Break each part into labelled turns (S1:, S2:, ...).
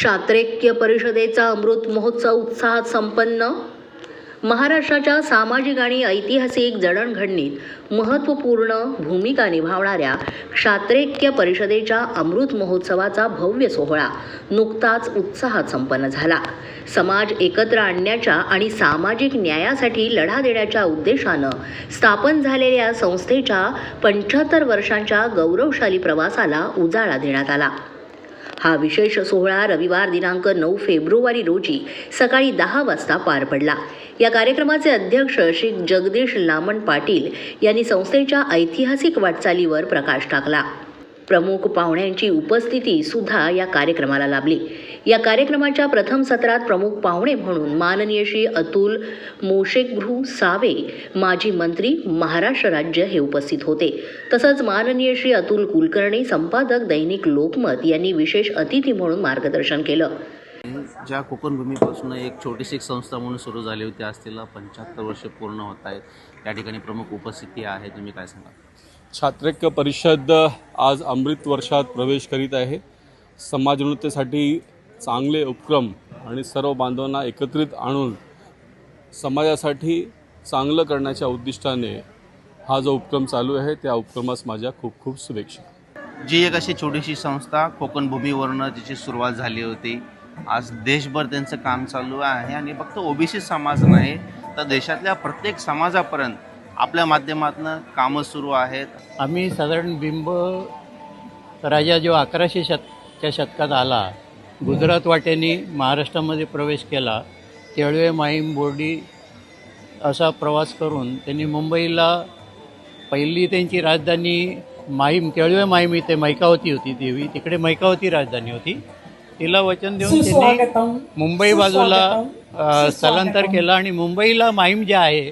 S1: क्षात्रेक्य परिषदेचा अमृत महोत्सव उत्साहात संपन्न. महाराष्ट्राच्या सामाजिक आणि ऐतिहासिक जडणघडणीत महत्त्वपूर्ण भूमिका निभावणाऱ्या क्षात्रेक्य परिषदेच्या अमृत महोत्सवाचा भव्य सोहळा नुकताच उत्साहात संपन्न झाला. समाज एकत्र आणण्याच्या आणि सामाजिक न्यायासाठी लढा देण्याच्या उद्देशानं स्थापन झालेल्या संस्थेच्या पंच्याहत्तर वर्षांच्या गौरवशाली प्रवासाला उजाळा देण्यात आला. हा विशेष सोहळा रविवार दिनांक नऊ फेब्रुवारी रोजी सकाळी दहा वाजता पार पडला. या कार्यक्रमाचे अध्यक्ष श्री जगदीश लामण पाटील यांनी संस्थेच्या ऐतिहासिक वाटचालीवर प्रकाश टाकला. प्रमुख पाहुण्यांची उपस्थिती सुद्धा या कार्यक्रमाला लाभली. या कार्यक्रमाच्या प्रथम सत्रात प्रमुख पाहुणे म्हणून माननीय श्री अतुल मोशेगृह सावे माजी मंत्री महाराष्ट्र राज्य हे उपस्थित होते. तसंच माननीय श्री अतुल कुलकर्णी संपादक दैनिक लोकमत यांनी विशेष अतिथी म्हणून मार्गदर्शन केलं.
S2: ज्या कोकणभूमीपासून एक छोटीशी एक संस्था म्हणून सुरू झाली होती आज तिला पंच्याहत्तर वर्ष पूर्ण होत आहेत. या ठिकाणी प्रमुख उपस्थिती आहे तुम्ही काय सांगा
S3: छात्रैक्य परिषद आज अमृत वर्षात प्रवेश करीत आहे. समाजोन्नतीसाठी चांगले उपक्रम आणि सर्व बांधवांना एकत्रित आणून समाजासाठी चांगलं करण्याच्या उद्दिष्टाने हा जो उपक्रम चालू आहे त्या उपक्रमास माझ्या खूप खूप शुभेच्छा.
S2: जी एक अशी छोटीशी संस्था कोकण भूमीवरनं तिची सुरुवात झाली होती. आज देशभर त्यांचं काम चालू आहे आणि फक्त ओबीसी समाज नाही तर देशातल्या प्रत्येक समाजापर्यंत आपल्या माध्यमातून कामं सुरू आहेत.
S4: आम्ही साधारण बिंब राजा जो अकराशे शतच्या शतकात आला गुजरात वाटेने महाराष्ट्रामध्ये प्रवेश केला केळवे माहीम बोर्डी असा प्रवास करून त्यांनी मुंबईला पहिली त्यांची राजधानी माहीम केळवे माहीम इथे मैकावती होती देवी तिकडे मैकावती राजधानी होती. तिला वचन देऊन त्यांनी मुंबई बाजूला स्थलांतर केलं आणि मुंबईला माहीम जे आहे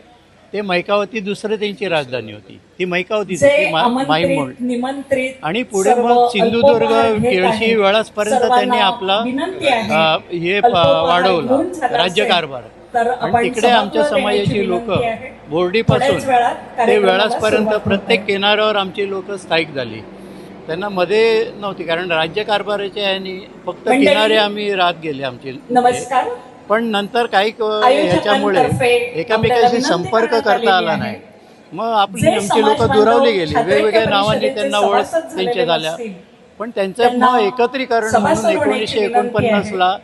S4: ते मैकावती दुसरं त्यांची राजधानी होती ती मैकावतीच
S5: जे
S4: होती मा- माहीम म्हणून
S5: निमंत्रित
S4: आणि पुढे मग सिंधुदुर्ग केळशी. वेळासपर्यंत त्यांनी आपला हे वाढवला राज्यकारभार तिकडे आमच्या समाजाची लोक. बोर्डीपासून ते वेळासपर्यंत प्रत्येक. किनाऱ्यावर आमची लोक स्थायिक झाली त्यांना मध्ये नव्हती कारण राज्यकारभाराच्या यांनी फक्त किनारे आम्ही राहत गेले आमचे
S5: नमस्कार
S4: पण नंतर काही ह्याच्यामुळे एकामेकाशी संपर्क करता आला नाही. मग आपली आमची लोक दुरावली गेली वेगवेगळ्या नावांनी त्यांना ओळख त्यांच्या झाल्या. पण त्यांचं मग एकत्रीकरण म्हणून एकोणीसशे
S5: विनंती
S4: एकोणपन्नास
S5: आहे.
S4: ला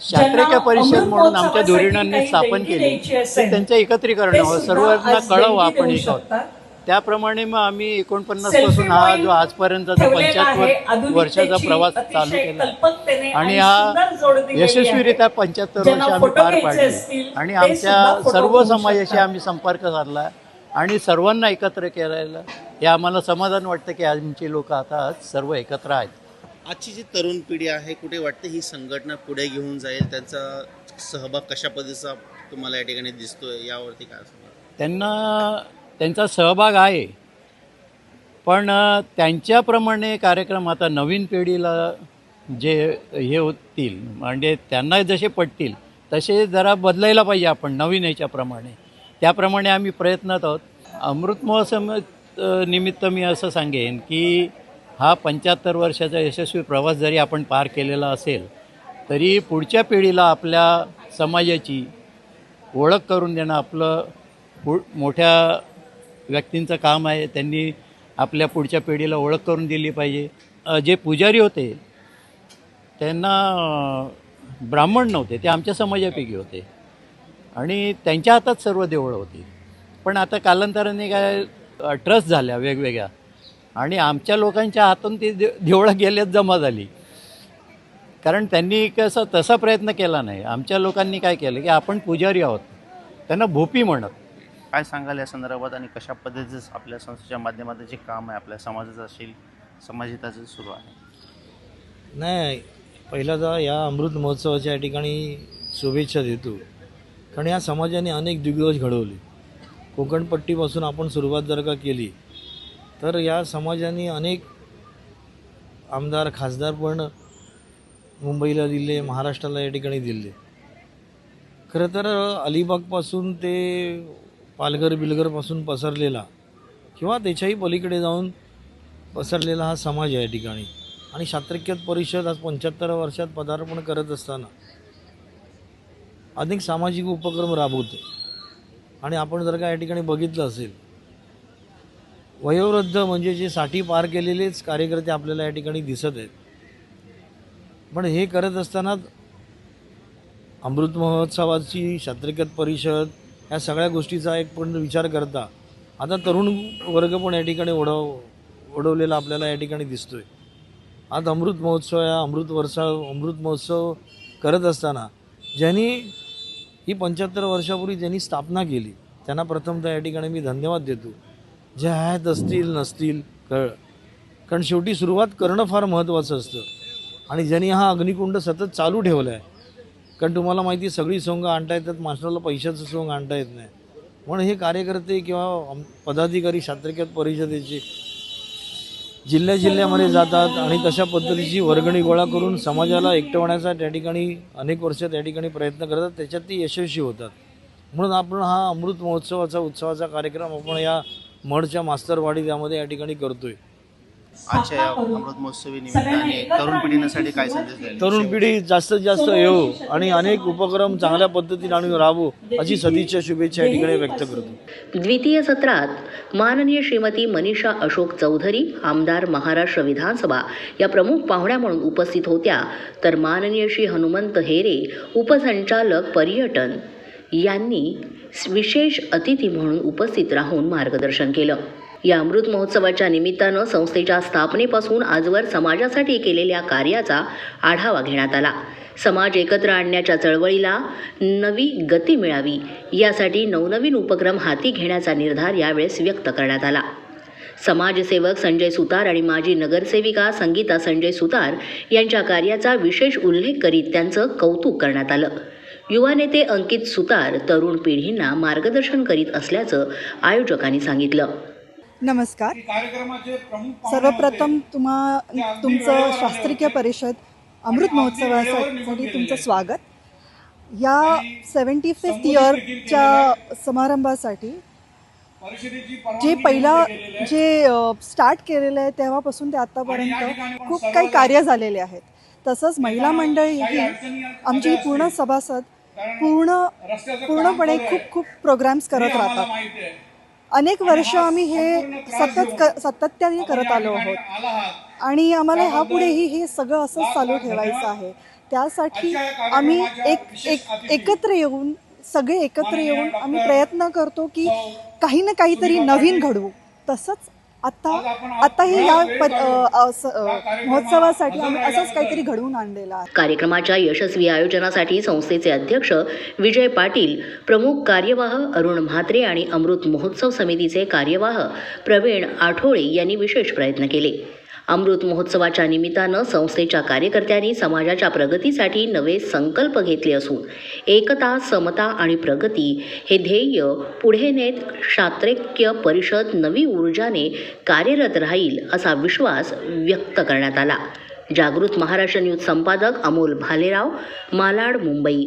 S4: शास्त्रेय परिषद म्हणून आमच्या धोरणांनी स्थापन केली
S5: द्यायची असेल,
S4: ते त्यांचं एकत्रीकरण सर्वांना कळावं आपण एक. त्याप्रमाणे मग आम्ही एकोणपन्नासपासून हा जो आजपर्यंतचा
S5: ठेवलेला आहे.
S4: पंच्याहत्तर वर्षाचा प्रवास चालू केला. आणि हा यशस्वीरित्या. पंच्याहत्तर वर्ष आम्ही पार पाडली. आणि आमच्या सर्व समाजाशी. आम्ही संपर्क साधला आणि सर्वांना एकत्र केलेलं. हे आम्हाला समाधान वाटतं की आमची लोक आता सर्व एकत्र आहेत.
S2: आजची जी तरुण पिढी आहे कुठे वाटतं ही संघटना पुढे घेऊन जाईल? त्यांचा सहभाग कशा पद्धतीचा तुम्हाला या ठिकाणी दिसतोय? यावरती काय सांगा
S4: त्यांना त्यांचा सहभाग आहे. पण त्यांच्याप्रमाणे कार्यक्रम आता नवीन पिढीला जे हे होतील म्हणजे त्यांना जसे पटतील तसे जरा बदलायला पाहिजे आपण नवीन याच्याप्रमाणे. त्याप्रमाणे आम्ही प्रयत्नात आहोत. अमृत महोत्सव निमित्त मी असं सांगेन की हा पंच्याहत्तर वर्षाचा यशस्वी प्रवास जरी आपण पार केलेला असेल तरी पुढच्या पिढीला आपल्या समाजाची ओळख करून देणं आपलं पु मोठ्या व्यक्तींचं काम आहे त्यांनी आपल्या पुढच्या पिढीला ओळख करून दिली पाहिजे. जे पुजारी होते त्यांना ब्राह्मण नव्हते ते आमच्या समाजापैकी होते. आणि त्यांच्या हातात सर्व देवळं होती. पण आता कालांतराने काय ट्रस्ट झाल्या वेगवेगळ्या. आणि आमच्या लोकांच्या हातून ती दे देवळं गेल्यात जमा झाली. कारण त्यांनी कसं तसा प्रयत्न केला नाही. आमच्या लोकांनी काय केलं की आपण पुजारी आहोत. त्यांना भोपी म्हणत.
S2: काय सांगाल या संदर्भात आणि कशा पद्धतीचं आपल्या संस्थेच्या माध्यमातून जे काम आहे आपल्या समाजाचं असेल समाजहिताचं सुरू आहे?
S6: नाही पहिला तर या अमृत महोत्सवाच्या या ठिकाणी शुभेच्छा देतो. कारण या समाजाने अनेक दिग्गज घडवले. कोकणपट्टीपासून आपण सुरुवात जर का केली तर या समाजाने अनेक आमदार खासदार पण मुंबईला दिले महाराष्ट्राला या ठिकाणी दिले. खरं तर अलिबागपासून ते पालघर बिलघरपासून पसरलेला किंवा त्याच्याही पलीकडे जाऊन पसरलेला हा समाज आहे या ठिकाणी. आणि शास्त्रक्यत परिषद आज पंच्याहत्तर वर्षात पदार्पण करत असताना अनेक सामाजिक उपक्रम राबवते. आणि आपण जर का या ठिकाणी बघितलं असेल वयोवृद्ध म्हणजे जे साठी पार केलेलेच कार्यकर्ते आपल्याला या ठिकाणी दिसत आहेत. पण हे करत असताना अमृत महोत्सवाची शास्त्रज्ञ परिषद या सगळ्या गोष्टीचा एक पण विचार करता. आता तरुण वर्ग पण या ठिकाणी ओढव ओढवलेला आपल्याला या ठिकाणी दिसतोय. आज अमृत महोत्सव या अमृत वर्षा अमृत महोत्सव करत असताना ज्यांनी ही पंच्याहत्तर वर्षापूर्वी ज्यांनी स्थापना केली त्यांना प्रथमतः या ठिकाणी मी धन्यवाद देतो. जे आहेत असतील नसतील कळ. कारण शेवटी सुरुवात करणं फार महत्त्वाचं असतं. आणि ज्यांनी हा अग्निकुंड सतत चालू ठेवला आहे कारण तुम्हाला माहिती सगळी सोंग आणता येतात माणसाला पैशाचं सोंग आणता येत नाही. म्हणून हे कार्यकर्ते किंवा पदाधिकारी शास्त्रज्ञ परिषदेचे जिल्ह्या जिल्ह्यामध्ये जातात आणि तशा पद्धतीची वर्गणी गोळा करून समाजाला एकटवण्याचा त्या ठिकाणी अनेक वर्ष त्या ठिकाणी प्रयत्न करतात त्याच्यात ते यशस्वी होतात. म्हणून आपण हा अमृत महोत्सवाचा उत्सवाचा कार्यक्रम आपण या मडच्या मास्तरवाडी त्यामध्ये या ठिकाणी करतोय.
S2: आजच्या या अमृत महोत्सवी निमित्ताने तरुण पिढीसाठी काय संदेश द्याल
S6: तरुण पिढी जास्तीत जास्त येऊ आणि अनेक उपक्रम चांगल्या पद्धतीने आणि राबू अशी सदिच्छा शुभेच्छा या ठिकाणी व्यक्त करतो.
S1: द्वितीय सत्रात माननीय श्रीमती मनीषा अशोक चौधरी आमदार महाराष्ट्र विधानसभा या प्रमुख पाहुण्या म्हणून उपस्थित होत्या. तर माननीय श्री हनुमंत हेरे उपसंचालक पर्यटन यांनी विशेष अतिथी म्हणून उपस्थित राहून मार्गदर्शन केलं. या अमृत महोत्सवाच्या निमित्तानं संस्थेच्या स्थापनेपासून आजवर समाजासाठी केलेल्या कार्याचा आढावा घेण्यात आला. समाज एकत्र आणण्याच्या चळवळीला नवी गती मिळावी यासाठी नवनवीन उपक्रम हाती घेण्याचा निर्धार यावेळेस व्यक्त करण्यात आला. समाजसेवक संजय सुतार आणि माजी नगरसेविका संगीता संजय सुतार यांच्या कार्याचा विशेष उल्लेख करीत त्यांचं कौतुक करण्यात आलं. युवा नेते अंकित सुतार तरुण पिढींना मार्गदर्शन करीत असल्याचं आयोजकांनी सांगितलं.
S5: नमस्कार. सर्वप्रथम तुम्हा तुमचं शास्त्रीय परिषद अमृत महोत्सवासाठी तुमचं स्वागत. या सेवन्टी फिफ्थ इयरच्या समारंभासाठी जे पहिला जे स्टार्ट केलेलं आहे तेव्हापासून ते आत्तापर्यंत खूप काही कार्य झालेले आहेत. तसंच महिला मंडळी ही आमची पूर्ण सभासद पूर्ण पूर्णपणे खूप खूप प्रोग्राम्स करत राहतात. अनेक वर्ष आम्ही हे सतत क सातत्याने करत आलो आहोत. आणि आम्हाला ह्यापुढेही हे सगळं असंच चालू ठेवायचं आहे. त्यासाठी आम्ही एक एक एकत्र येऊन सगळे एकत्र येऊन आम्ही प्रयत्न करतो की काही ना काहीतरी नवीन घडवू. तसंच आता आताही या महोत्सवासाठी आम्ही असंच काहीतरी घडवून आणलेलं आहे.
S1: कार्यक्रमाच्या यशस्वी आयोजनासाठी संस्थेचे अध्यक्ष विजय पाटील प्रमुख कार्यवाह अरुण म्हात्रे आणि अमृत महोत्सव समितीचे कार्यवाह प्रवीण आठोळे यांनी विशेष प्रयत्न केले. अमृत महोत्सवाच्या निमित्तानं संस्थेच्या कार्यकर्त्यांनी समाजाच्या प्रगतीसाठी नवे संकल्प घेतले असून एकता समता आणि प्रगती हे ध्येय पुढे नेत शास्त्रज्ञ परिषद नवी ऊर्जाने कार्यरत राहील असा विश्वास व्यक्त करण्यात आला. जागृत महाराष्ट्र न्यूज संपादक अमोल भालेराव मालाड मुंबई.